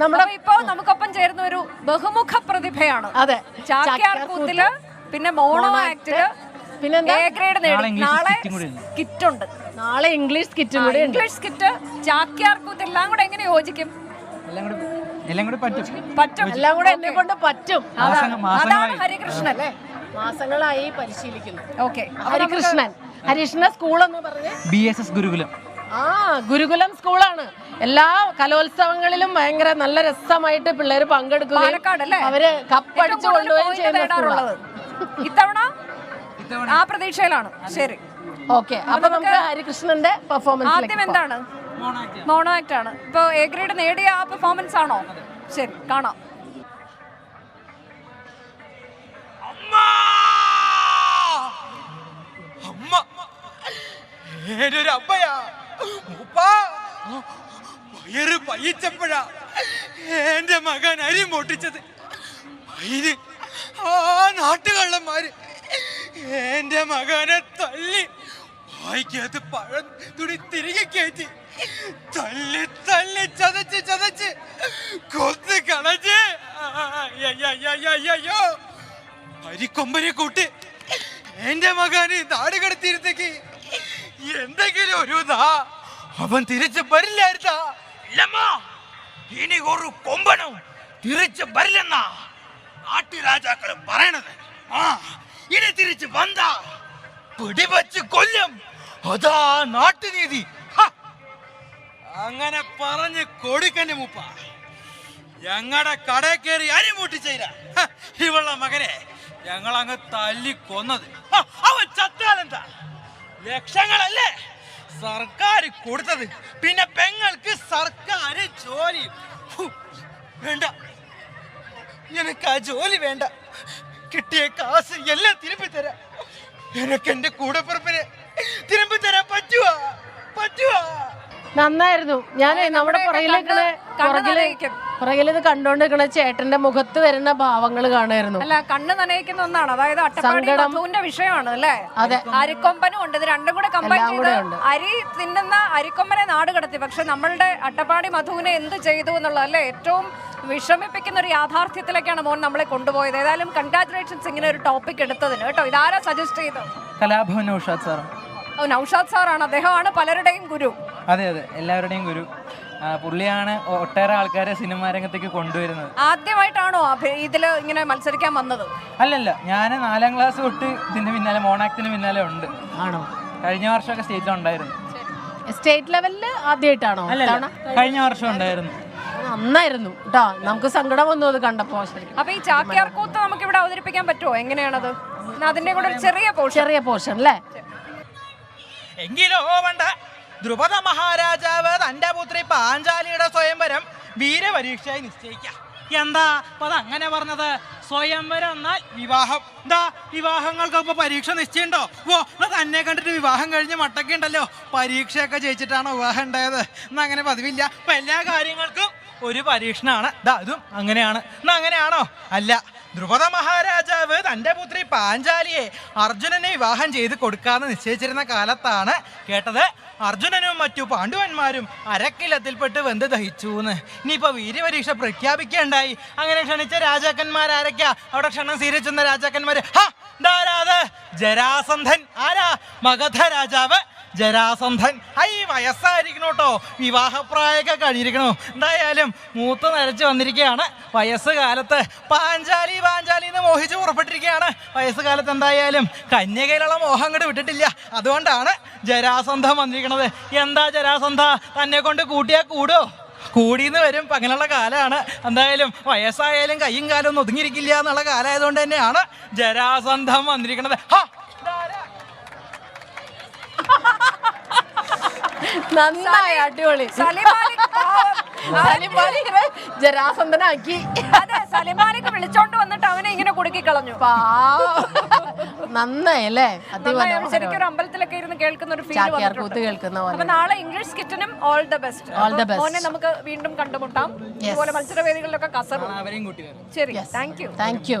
നമ്മുടെ ഇപ്പൊ നമുക്കൊപ്പം ചേരുന്ന ഒരു ബഹുമുഖ പ്രതിഭയാണ്. അതെ. ചാക്യാർ കൂത്തിൽ പിന്നെ മോണോ ആക്ടിൽ പിന്നെന്താ? എ ഗ്രേഡ് നേടി. നാളെ സ്കിറ്റും കൂടി ഉണ്ട്. നാളെ ഇംഗ്ലീഷ് സ്കിറ്റും കൂടി ഉണ്ട്. ഇംഗ്ലീഷ് സ്കിറ്റ് ചാക്യാർ കൂത്ത് എല്ലാം കൂടെ എങ്ങനെ യോജിക്കും? എല്ലാം കൂടി എല്ലാം കൂടി പറ്റും. പറ്റും. എല്ലാം കൂടെ എന്നെ കൊണ്ട് പറ്റും. അതാണ് ഹരികൃഷ്ണൻ. അല്ലേ? മാസങ്ങളായി പരിശീലിക്കുന്നു. ഓക്കെ ഹരികൃഷ്ണൻ. ഹരികൃഷ്ണ സ്കൂൾ എന്ന് പറഞ്ഞ് ബി എസ് എസ് ഗുരുകുലം. ആ ഗുരുകുലം സ്കൂളാണ്. എല്ലാ കലോത്സവങ്ങളിലും ഭയങ്കര നല്ല രസമായിട്ട് പിള്ളേർ പങ്കെടുക്കുകയും അല്ലേ അവർ കപ്പടിച്ചു കൊണ്ടുപോയി point ഇത്തവണ? ആ പ്രതീക്ഷയിലാണ്. ശരി. ഓക്കെ. അപ്പൊ നമുക്ക് ഹരികൃഷ്ണന്റെ ആദ്യം പെർഫോമൻസ് എന്താണ്? മോണോ ആക്ട് ആണ്. ഇപ്പൊ എ ഗ്രേഡ് നേടിയ ആ പെർഫോമൻസ് ആണോ? ശരി കാണാം. അമ്മ! ഏതൊരു അമ്മയാ? മൂപ്പ വയറ് പയ്യച്ചപ്പോഴാ എന്റെ മകൻ അരി പൊട്ടിച്ചത് അതിന് ആ നാട്ടുകള്ളന്മാര് എന്റെ മകനെ തല്ലി വായിക്കകത്ത് പഴം തുണി തിരികെ കയറ്റി. തല്ലി തല്ലി ചതച്ച് ചതച്ച്. കൊത്ത് കളഞ്ഞ്. അയ്യോ അരിക്കൊമ്പനെ കൂട്ടി എന്റെ മകന് നാട് കടത്തിയിരുത്തേക്ക് എന്തെങ്കിലും ഒരു നാ അവൻ തിരിച്ചു വരില്ലായിരുന്നാ? ഇല്ലമ്മ ഇനി ഒരു കൊമ്പനും തിരിച്ചു വരില്ലെന്നാ നാട്ടുരാജാക്കൾ പറയണത്. ആ ഇനി തിരിച്ചു വന്നാ പിടിവച്ച് കൊല്ലും. അതാ നാട്ടുനീതി! അങ്ങനെ പറഞ്ഞ് കൊടുക്കന്റെ മുപ്പ. ഞങ്ങളുടെ കടയിൽ കയറി അരി മൂട്ടിച്ചേര ഇവളുടെ മകനെ ഞങ്ങൾ അങ്ങ് തല്ലി കൊന്നത് അവൻ ചത്താലെന്താ? ലക്ഷങ്ങളല്ലേ? സർക്കാർ കൊടുത്തത്. പിന്നെ പെങ്ങൾക്ക് സർക്കാർ ജോലി. വേണ്ട. എനിക്ക് ആ ജോലി വേണ്ട. കിട്ടിയ കാശ് എല്ലാം തിരുമ്പി തരാം. എനിക്ക് എന്റെ കൂടപ്പുറപ്പിനെ തിരുമ്പി തരാൻ പറ്റുവാ? പറ്റുവാ? നന്നായിരുന്നു. ഞാൻ നമ്മുടെ പുറകിലേക്ക് കണ്ണ് പുറകിൽ നനയിക്കും. പുറകിൽ ഇത് കണ്ടോണ്ടിരിക്കണ ചേട്ടന്റെ മുഖത്ത് വരുന്ന ഭാവങ്ങൾ കാണായിരുന്നു അല്ല കണ്ണ് നനയിക്കുന്ന ഒന്നാണ്. അതായത് അട്ടപ്പാടി സങ്കടം. മധുവിന്റെ വിഷയമാണ് അല്ലേ? അതെ. അരിക്കൊമ്പനും ഉണ്ട്. ഇത് രണ്ടും കൂടെ കമ്പൈൻ ചെയ്ത് അരി തിന്നുന്ന അരിക്കൊമ്പനെ നാട് കടത്തി. പക്ഷെ നമ്മളുടെ അട്ടപ്പാടി മധുവിനെ എന്ത് ചെയ്തു എന്നുള്ളത് അല്ലേ? ഏറ്റവും വിഷമിപ്പിക്കുന്ന ഒരു യാഥാർത്ഥ്യത്തിലേക്കാണ് മോൻ നമ്മളെ കൊണ്ടുപോയത്. ഏതായാലും കൺഗ്രാറ്റുലേഷൻസ് ഇങ്ങനെ ഒരു ടോപ്പിക് എടുത്തതിന്. കേട്ടോ ഇതാരാ സജസ്റ്റ് ചെയ്തത്? കലാഭവൻ ഉഷാദ് സാർ നൌഷാദ് സാറാണ്. അദ്ദേഹമാണ് പലരുടെയും ഗുരു. അതെ അതെ. എല്ലാവരുടെയും ഗുരു. പുള്ളിയാണ് ഒട്ടേറെ ആൾക്കാരെ സിനിമാ രംഗത്തേക്ക് കൊണ്ടുവരുന്നത്. ആദ്യമായിട്ടാണോ ഇതിൽ ഇതിൽ ഇങ്ങനെ മത്സരിക്കാൻ വന്നത്? അല്ലല്ല ഞാൻ നാലാം ക്ലാസ് തൊട്ട് ഇതിന്റെ പിന്നാലെ മോണാക്ടിന് പിന്നാലെ ഉണ്ട്. ആണോ? കഴിഞ്ഞ വർഷമൊക്കെ സ്റ്റേറ്റിൽ ഉണ്ടായിരുന്നു. സ്റ്റേറ്റ് ലെവലിൽ ആദ്യമായിട്ടാണോ? അല്ല കഴിഞ്ഞ വർഷം ഉണ്ടായിരുന്നു. നന്നായിരുന്നു. കേട്ടോ നമുക്ക് സങ്കടം വന്നു അത് കണ്ടപ്പോ ശരിക്കും. അപ്പൊ ഈ ചാക്യാർ കൂത്ത് നമുക്ക് ഇവിടെ അവതരിപ്പിക്കാൻ പറ്റുമോ എങ്ങനെയാണത്? അതിന്റെ കൂടെ ഒരു ചെറിയ പോർഷൻ. ചെറിയ പോർഷൻ അല്ലേ? എങ്കിലോ വേണ്ട. ദ്രുപദ മഹാരാജാവ് തന്റെ പുത്രി പാഞ്ചാലിയുടെ സ്വയംവരം വീരപരീക്ഷയായി നിശ്ചയിക്കാം. എന്താ അപ്പൊ അത് അങ്ങനെ പറഞ്ഞത്? സ്വയംവരം എന്നാൽ വിവാഹം. എന്താ വിവാഹങ്ങൾക്ക് ഇപ്പൊ പരീക്ഷ നിശ്ചയുണ്ടോ? ഓ തന്നെ കണ്ടിട്ട് വിവാഹം കഴിഞ്ഞ് മട്ടൊക്കെ ഉണ്ടല്ലോ പരീക്ഷയൊക്കെ ജയിച്ചിട്ടാണോ വിവാഹം ഉണ്ടായത്? എന്നാ അങ്ങനെ പതിവില്ല. അപ്പൊ എല്ലാ കാര്യങ്ങൾക്കും ഒരു പരീക്ഷണമാണ് ഇതും അങ്ങനെയാണ്. എന്നാ അങ്ങനെയാണോ? അല്ല. ദ്രുപദ മഹാരാജാവ് തന്റെ പുത്രി പാഞ്ചാലിയെ അർജുനനെ വിവാഹം ചെയ്ത് കൊടുക്കാമെന്ന് നിശ്ചയിച്ചിരുന്ന കാലത്താണ് കേട്ടത്. അർജുനനും മറ്റു പാണ്ഡവന്മാരും അരക്കിലത്തിൽപ്പെട്ട് വെന്ത് ദഹിച്ചു എന്ന് ഇനിയിപ്പോൾ വീര്യപരീക്ഷ പ്രഖ്യാപിക്കേണ്ടായി അങ്ങനെ ക്ഷണിച്ച രാജാക്കന്മാരാരൊക്കെയാ അവിടെ ക്ഷണം സ്വീകരിച്ചെന്ന രാജാക്കന്മാർ ഹാ, ജരാസന്ധൻ. ആരാ? മഗധ രാജാവ് ജരാസന്ധൻ. ഐ വയസ്സായിരിക്കണം കേട്ടോ. വിവാഹപ്രായമൊക്കെ കഴിഞ്ഞിരിക്കണോ എന്തായാലും മൂത്ത് നരച്ച് വന്നിരിക്കുകയാണ്. വയസ്സ് കാലത്ത് പാഞ്ചാലി പാഞ്ചാലി എന്ന് മോഹിച്ച് പുറപ്പെട്ടിരിക്കുകയാണ്. വയസ്സ് കാലത്ത് എന്തായാലും കന്യകയിലുള്ള മോഹം അങ്ങോട്ട് വിട്ടിട്ടില്ല. അതുകൊണ്ടാണ് ജരാസന്ധം വന്നിരിക്കുന്നത്. എന്താ ജരാസന്ധ? തന്നെ കൊണ്ട് കൂട്ടിയാൽ കൂടോ കൂടിന്ന് വരും. അങ്ങനെയുള്ള കാലമാണ്. എന്തായാലും വയസ്സായാലും കയ്യും കാലം ഒന്നും ഒതുങ്ങിയിരിക്കില്ല എന്നുള്ള കാലമായതുകൊണ്ട് തന്നെയാണ് ജരാസന്ധം വന്നിരിക്കുന്നത്. ഹാ, ഇതാരാ? നന്നായി അടിപൊളി. ജരാസന്ധനാക്കി. അതെ സലിമാലിക്ക് വിളിച്ചോണ്ട് വന്നിട്ട് അവനെ ഇങ്ങനെ കുടുക്കി കളഞ്ഞു. നന്നായി അല്ലേ. ശരിക്കും ഒരു അമ്പലത്തിലൊക്കെ ഇരുന്ന് കേൾക്കുന്ന ഒരു ഫീൽ കേൾക്കുന്ന അപ്പൊ പോലെ നാളെ English സ്കിറ്റിനും all the best all the best മോനെ നമുക്ക് വീണ്ടും കണ്ടുമുട്ടാം. ഇതുപോലെ മത്സരവേദികളിലൊക്കെ കസറും. ശരി. Thank you thank you